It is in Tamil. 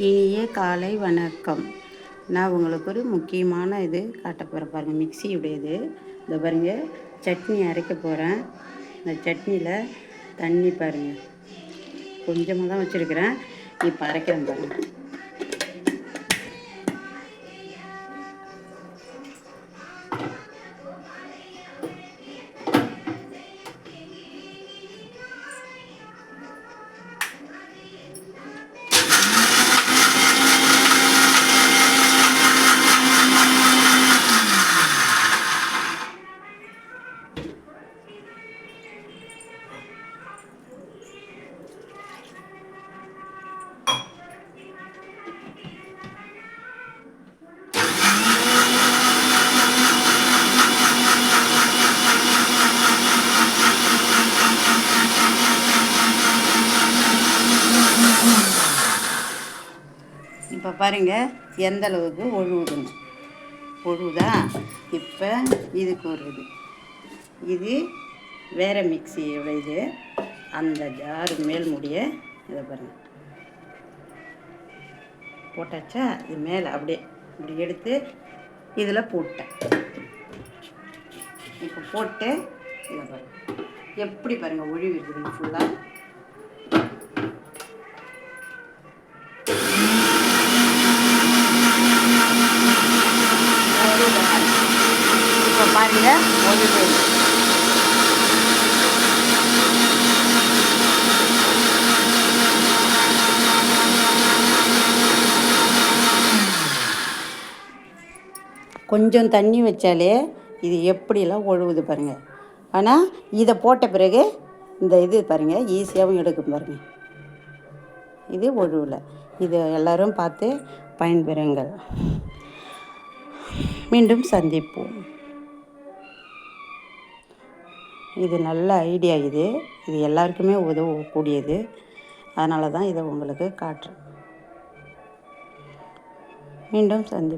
இனிய காலை வணக்கம். நான் உங்களுக்கு ஒரு முக்கியமான இது காட்ட போகிறேன் பாருங்கள் மிக்சியுடையது. இந்த பாருங்கள் சட்னி அரைக்க போகிறேன் இந்த சட்னியில் தண்ணி பாருங்கள் கொஞ்சமாக தான் வச்சுருக்கிறேன். இப்போ அரைக்கிறேன் பாருங்கள் இப்போ பாருங்கள் எந்த அளவுக்கு ஒழுகுதுங்க ஒழுகுதா? இப்போ இதுக்கு ஒரு இது. இது வேறு மிக்சியோட இது. அந்த ஜாரு மேல் முடிய இதை பாருங்கள் போட்டாச்சா? இது மேலே அப்படியே இப்படி எடுத்து இதில் போட்டேன். இப்போ போட்டு இதை பாருங்கள் எப்படி பாருங்கள் ஒழிவு இருக்குதுங்க ஃபுல்லாக இப்போ பாருங்க. ஒழுகு கொஞ்சம் தண்ணி வச்சாலே இது எப்படிலாம் ஒழுகுது பாருங்கள் ஆனால் இதை போட்ட பிறகு இந்த இது பாருங்கள் ஈஸியாகவும் எடுக்கும் பாருங்கள் இது ஒழுவில் இது எல்லோரும் பார்த்து பயன்பெறுங்கள். மீண்டும் சந்திப்போம். இது நல்ல ஐடியா இது. இது எல்லாருக்குமே உதவக்கூடியது. அதனால தான் இதை உங்களுக்கு காட்டுறேன். மீண்டும் சந்தி